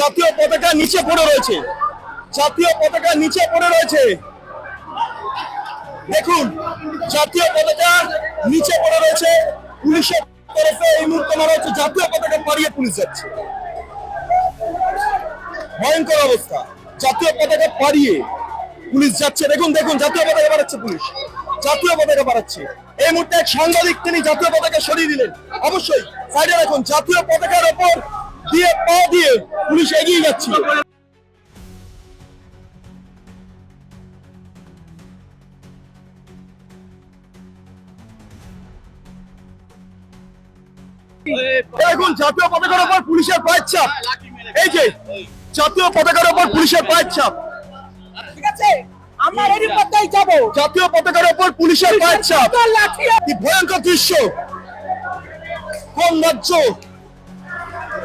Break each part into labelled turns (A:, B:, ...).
A: জাতীয় পতাকা নিচে পড়ে রয়েছে। জাতীয় পতাকা নিচে পড়ে রয়েছে। দেখুন, জাতীয় পতাকা নিচে পড়ে রয়েছে। পুলিশের তরফে এই মুহূর্তে মারা হচ্ছে জাতীয় পতাকা পাড়িয়ে পুলিশ যাচ্ছে। ভয়ঙ্কর অবস্থা। জাতীয় পতাকা পাড়িয়ে পুলিশ যাচ্ছে। দেখুন দেখুন, জাতীয় পতাকা বাড়াচ্ছে পুলিশ। জাতীয় পতাকা বাড়াচ্ছে। এই মুহূর্তে এক সাংবাদিক তিনি জাতীয় পতাকা সরিয়ে দিলেন। অবশ্যই সাইডে রাখুন জাতীয় পতাকার ওপর দিয়ে পা দিয়ে পুলিশ এগিয়ে যাচ্ছে। দেখুন জাতীয় পতাকার ওপর পুলিশের পায়ের চাপ। এই যে জাতীয় পতাকার ওপর পুলিশের পায়ের চাপ।
B: ঠিক আছে আমরা এরই পথেই যাব।
A: জাতীয় পতাকার ওপর পুলিশের পায়ের চাপ। কি ভয়ঙ্কর দৃশ্য। কোন রাজ্য।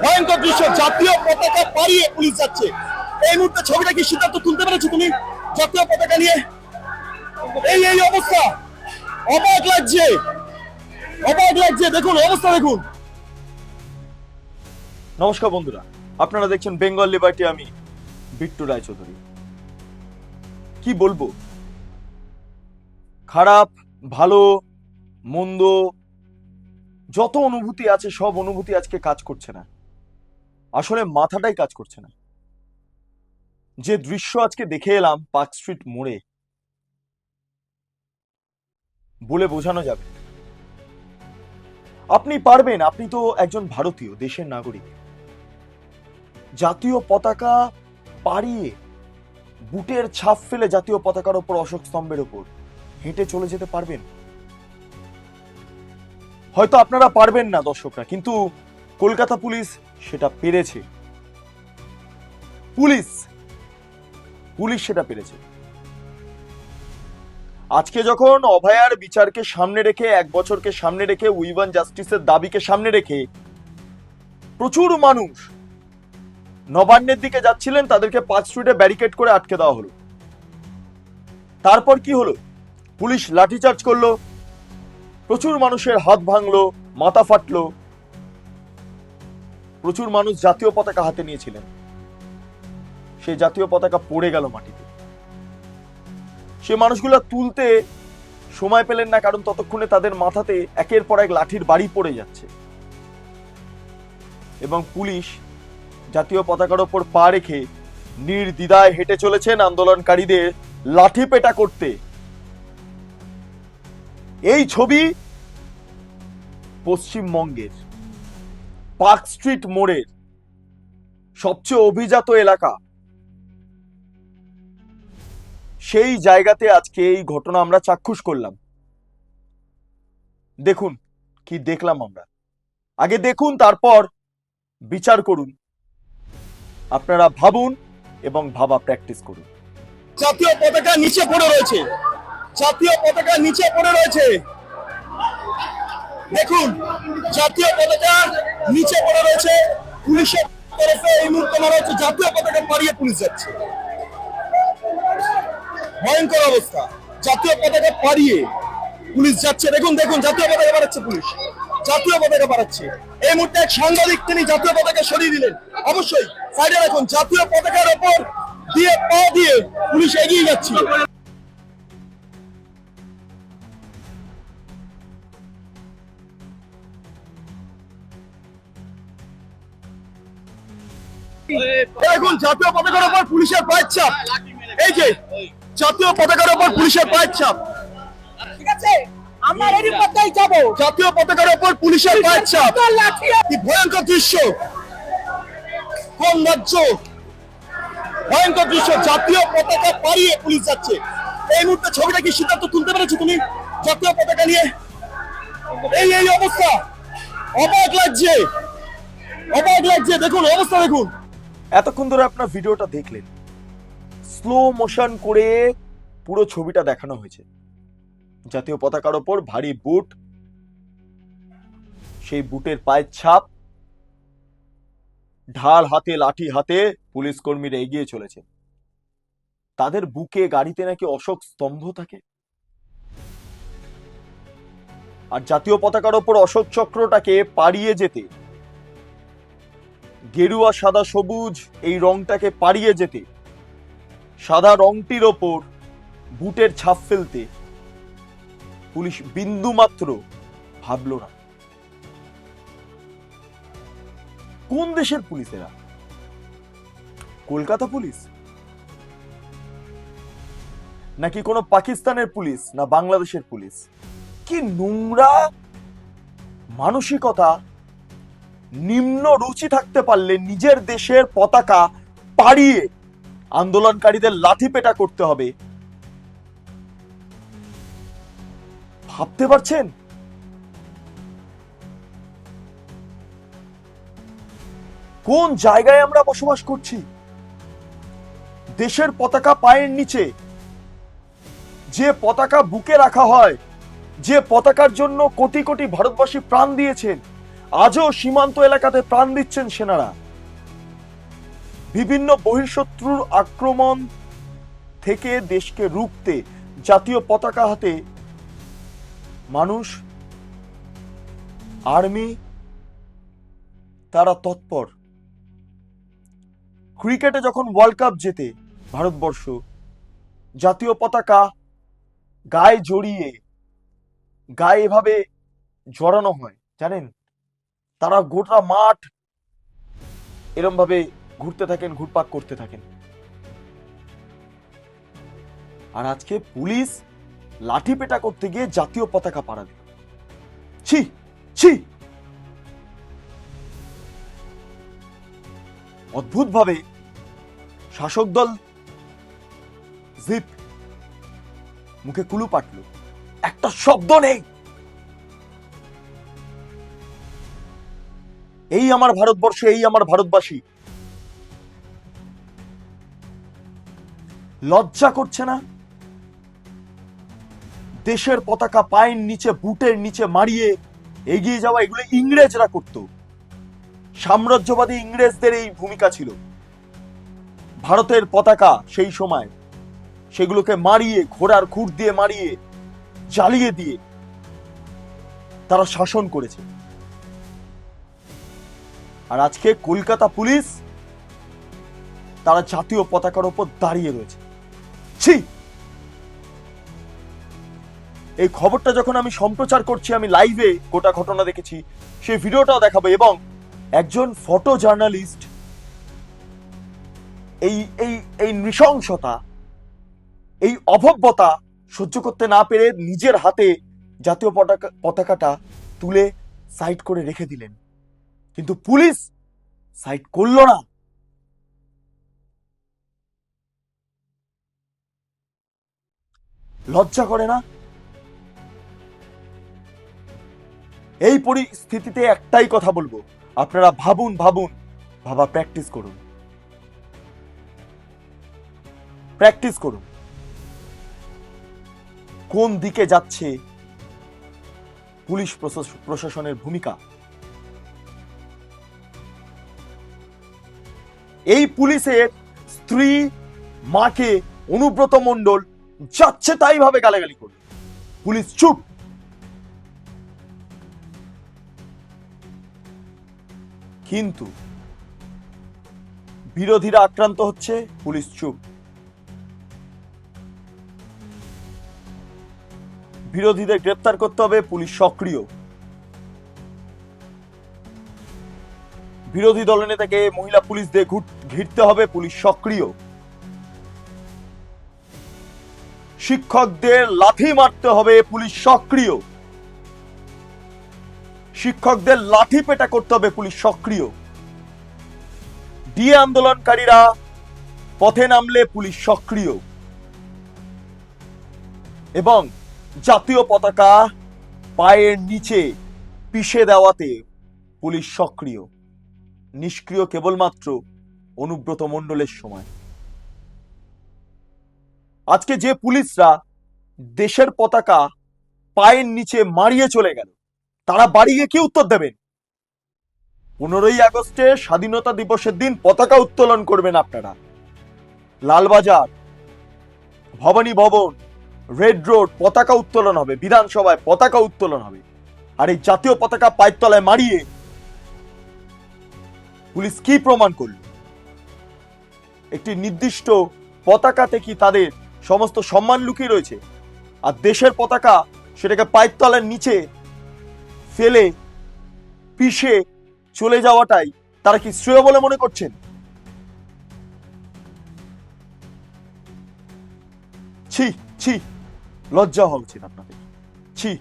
A: ভয়ঙ্কর দৃশ্য, জাতীয় পতাকা পাড়িয়ে পুলিশ যাচ্ছে। এই মুহূর্তে ছবিটা কি সিদ্ধান্ত তুলতে পেরেছ তুমি? জাতীয় পতাকা নিয়ে? এই এই অবস্থা। অবাক লাগছে। অবাক লাগছে। দেখুন অবস্থা দেখুন।
C: নমস্কার বন্ধুরা, আপনারা দেখছেন বেঙ্গল লিবার্টি, আমি বিট্টু রায়চৌধুরী। কি বলব? খারাপ, ভালো, মন্দ, যত অনুভূতি আছে, সব অনুভূতি আজকে কাজ করছে না। আসলে মাথাটাই কাজ করছে না। যে দৃশ্য আজকে দেখে এলাম পার্ক স্ট্রিট মোড়ে, বলে বোঝানো যাবে। আপনি পারবেন, আপনি তো একজন ভারতীয়, দেশের নাগরিক। জাতীয় পতাকা পাড়িয়ে বুটের ছাপ ফেলে জাতীয় পতাকার ওপর অশোক স্তম্ভের ওপর হেঁটে চলে যেতে পারবেন? হয়তো আপনারা পারবেন না দর্শকরা, কিন্তু কলকাতা পুলিশ সেটা পেরেছে। পুলিশ পুলিশ সেটা পেরেছে। আজকে যখন অভয়ার বিচারকে সামনে রেখে, এক বছরকে সামনে রেখে, উইভান জাস্টিসের দাবিকে সামনে রেখে প্রচুর মানুষ নবান্নের দিকে যাচ্ছিলেন, তাদেরকে পাঁচ স্ট্রিটে ব্যারিকেড করে আটকে দেওয়া হলো। তারপর কি হলো? পুলিশ লাঠিচার্জ করল, প্রচুর মানুষের হাত ভাঙলো, মাথা ফাটলো প্রচুর মানুষ জাতীয় পতাকা হাতে নিয়েছিলেন। সেই জাতীয় পতাকা পড়ে গেল মাটিতে। সে মানুষগুলো তুলতে সময় পেলেন না, কারণ ততক্ষণে তাদের মাথাতে একের পর এক লাঠির বাড়ি পড়ে যাচ্ছে। এবং পুলিশ জাতীয় পতাকার ওপর পা রেখে নির্দ্বিধায় হেঁটে চলেছেন আন্দোলনকারীদের লাঠি পেটা করতে। এই ছবি পশ্চিমবঙ্গের। পার্ক স্ট্রিট মোড়ের সবচেয়ে অভিজাত এলাকা। সেই জায়গাতে আজকে এই ঘটনা আমরা চাক্ষুষ করলাম। দেখুন কি দেখলাম আমরা। আগে দেখুন, তারপর বিচার করুন। আপনারা ভাবুন এবং ভাবা প্র্যাকটিস করুন।
A: জাতীয় পতাকা নিচে পড়ে রয়েছে। জাতীয় পতাকা নিচে পড়ে রয়েছে। দেখুন, জাতীয় পতাকা পড়ে রয়েছে পুলিশের তরফে এই মুহূর্তে মারা হচ্ছে পাড়িয়ে পুলিশ যাচ্ছে। ভয়ঙ্কর অবস্থা। জাতীয় পতাকা পাড়িয়ে পুলিশ যাচ্ছে। দেখুন দেখুন, জাতীয় পতাকা বাড়াচ্ছে পুলিশ। জাতীয় পতাকা বাড়াচ্ছে। এই মুহূর্তে এক সাংবাদিক তিনি জাতীয় পতাকা সরিয়ে দিলেন। অবশ্যই সাইডে রাখুন জাতীয় পতাকার ওপর দিয়ে পা দিয়ে পুলিশ এগিয়ে যাচ্ছে। দেখুন জাতীয় পতাকার ওপর পুলিশের পায়ের চাপ এই যে জাতীয় পতাকার ওপর পুলিশের পায়ের চাপ
B: ঠিক আছে আমরা এরই পথেই যাব।
A: জাতীয় পতাকার ওপর পুলিশের পায়ের
B: লাঠি
A: কি ভয়ঙ্কর দৃশ্য। কোন রাজ্য ভয়ঙ্কর দৃশ্য। জাতীয় পতাকা পাড়িয়ে পুলিশ যাচ্ছে। এই মুহূর্তে ছবিটা কি সিদ্ধান্ত তুলতে পেরেছ তুমি? জাতীয় পতাকা নিয়ে? এই এই অবস্থা। অবাক লাগছে। অবাক লাগছে। দেখুন অবস্থা দেখুন।
C: এতক্ষণ ধরে আপনার ভিডিওটা দেখলেন। স্লো মোশন করে পুরো ছবিটা দেখানো হয়েছে। জাতীয় পতাকার ওপর ভারী বুট, সেই বুটের পায়ের ছাপ, ঢাল হাতে, লাঠি হাতে পুলিশ কর্মীরা এগিয়ে চলেছে। তাদের বুকে, গাড়িতে নাকি অশোক স্তম্ভ থাকে? আর জাতীয় পতাকার ওপর অশোক চক্রটাকে পাড়িয়ে যেতে গেরুয়া সাদা সবুজ এই রংটাকে পাড়িয়ে যেতে, সাদা রংটির ওপর বুটের ছাপ ফেলতে পুলিশ বিন্দু মাত্র ভাবল না। কোন দেশের পুলিশ এরা? কলকাতা পুলিশ? নাকি কোনো পাকিস্তানের পুলিশ না বাংলাদেশের পুলিশ? কি নোংরা মানসিকতা নিম্ন রুচি থাকতে পারলে নিজের দেশের পতাকা পাড়িয়ে আন্দোলনকারীদের লাঠি পেটা করতে হবে। ভাবতে পারছেন? কোন জায়গায় আমরা বসবাস করছি? দেশের পতাকা পায়ের নিচে। যে পতাকা বুকে রাখা হয়, যে পতাকার জন্য কোটি কোটি ভারতবাসী প্রাণ দিয়েছেন আজও সীমান্ত এলাকাতে প্রাণ দিচ্ছেন সেনারা। বিভিন্ন বহিঃশত্রুর আক্রমণ থেকে দেশকে রুখতে জাতীয় পতাকা হাতে মানুষ, আর্মি, তারা তৎপর। ক্রিকেটে যখন ওয়ার্ল্ড কাপ জেতে ভারতবর্ষ, জাতীয় পতাকা গায়ে জড়িয়ে, গায়ে এভাবে জড়ানো হয়, জানেন? তারা গোটা মাঠ এরম ভাবে ঘুরতে থাকেন, ঘুরপাক করতে থাকেন। আর আজকে পুলিশ লাঠি পেটা করতে গিয়ে জাতীয় পতাকা পাড়া দিল। ছি ছি। অদ্ভুত ভাবে শাসক দল জিপ মুখে কুলু পাটল। একটা শব্দ নেই। এই আমার ভারতবর্ষ, এই আমার ভারতবাসী। লজ্জা করছে না? দেশের পতাকা পায়ের নিচে, বুটের নিচে মারিয়ে এগিয়ে যাওয়া এগুলো ইংরেজরা করত। সাম্রাজ্যবাদী ইংরেজদের এই ভূমিকা ছিল। ভারতের পতাকা সেই সময় সেগুলোকে মারিয়ে ঘোড়ার খুর দিয়ে মারিয়ে জ্বালিয়ে দিয়ে তারা শাসন করেছে। আর আজকে কলকাতা পুলিশ তারা জাতীয় পতাকার ওপর দাঁড়িয়ে রয়েছে। ছি! এই খবরটা যখন আমি সম্প্রচার করছি, আমি লাইভে গোটা ঘটনা দেখেছি, সেই ভিডিওটাও দেখাবো এবং একজন ফটো জার্নালিস্ট এই এই এই নৃশংসতা, এই অভব্যতা সহ্য করতে না পেরে নিজের হাতে জাতীয় পতাকা, পতাকাটা তুলে সাইড করে রেখে দিলেন। কিন্তু পুলিশ সাইড করল না। লজ্জা করে না? এই পরিস্থিতিতে একটাই কথা বলব, আপনারা ভাবুন ভাবুন, ভাবা প্র্যাকটিস করুন। প্র্যাকটিস করুন। কোন দিকে যাচ্ছে পুলিশ প্রশাস- প্রশাসনের ভূমিকা? এই পুলিশের স্ত্রী, মাকে অনুব্রত মণ্ডল যাচ্ছে তাই ভাবে গালাগালি করবে। পুলিশ চুপ। কিন্তু বিরোধীরা আক্রান্ত হচ্ছে, পুলিশ চুপ। বিরোধীদের গ্রেপ্তার করতে হবে, পুলিশ সক্রিয়। বিরোধী দলনেতাকে মহিলা পুলিশ দিয়ে ঘুর- ঘিরতে হবে। পুলিশ সক্রিয়। শিক্ষকদের লাথি মারতে হবে। পুলিশ সক্রিয়। শিক্ষকদের লাঠি পেটা করতে হবে। পুলিশ সক্রিয়। ডিএ আন্দোলনকারীরা পথে নামলে পুলিশ সক্রিয়। এবং জাতীয় পতাকা পায়ের নিচে পিষে দেওয়াতে পুলিশ সক্রিয়। নিষ্ক্রিয় কেবলমাত্র অনুব্রত মণ্ডলের সময়। আজকে যে পুলিশরা দেশের পতাকা পায়ের নিচে মারিয়ে চলে গেল, তারা বাড়ি গিয়ে কি উত্তর দেবেন? পনেরোই আগস্টে স্বাধীনতা দিবসের দিন পতাকা উত্তোলন করবেন আপনারা। লালবাজার, ভবানী ভবন, রেড রোড, পতাকা উত্তোলন হবে, বিধানসভায় পতাকা উত্তোলন হবে। আর এই জাতীয় পতাকা পায়ের তলায় মারিয়ে পুলিশ কি প্রমাণ করল? একটি নির্দিষ্ট পতাকাতে কি তাদের সমস্ত সম্মান লুকিয়ে রয়েছে? আর দেশের পতাকা সেটাকে পায়ের তলার নিচে ফেলে পিষে চলে যাওয়াটাই তারা কি শ্রেয় বলে মনে করছেন? ছি ছি, লজ্জা হওয়া উচিত আপনাদের। ছি।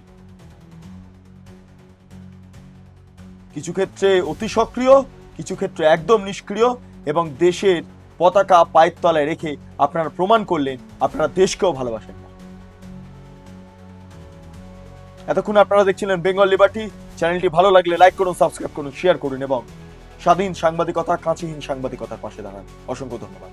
C: কিছু ক্ষেত্রে অতি সক্রিয় কিছু ক্ষেত্রে একদম নিষ্ক্রিয় এবং দেশের পতাকা পায়ের তলায় রেখে আপনারা প্রমাণ করলেন আপনারা দেশকেও ভালোবাসেন না। এতক্ষণ আপনারা দেখছিলেন বেঙ্গল লিবার্টি। চ্যানেলটি ভালো লাগলে লাইক করুন, সাবস্ক্রাইব করুন শেয়ার করুন এবং স্বাধীন সাংবাদিকতা, কাঁচিহীন সাংবাদিকতার পাশে দাঁড়ান। অসংখ্য ধন্যবাদ।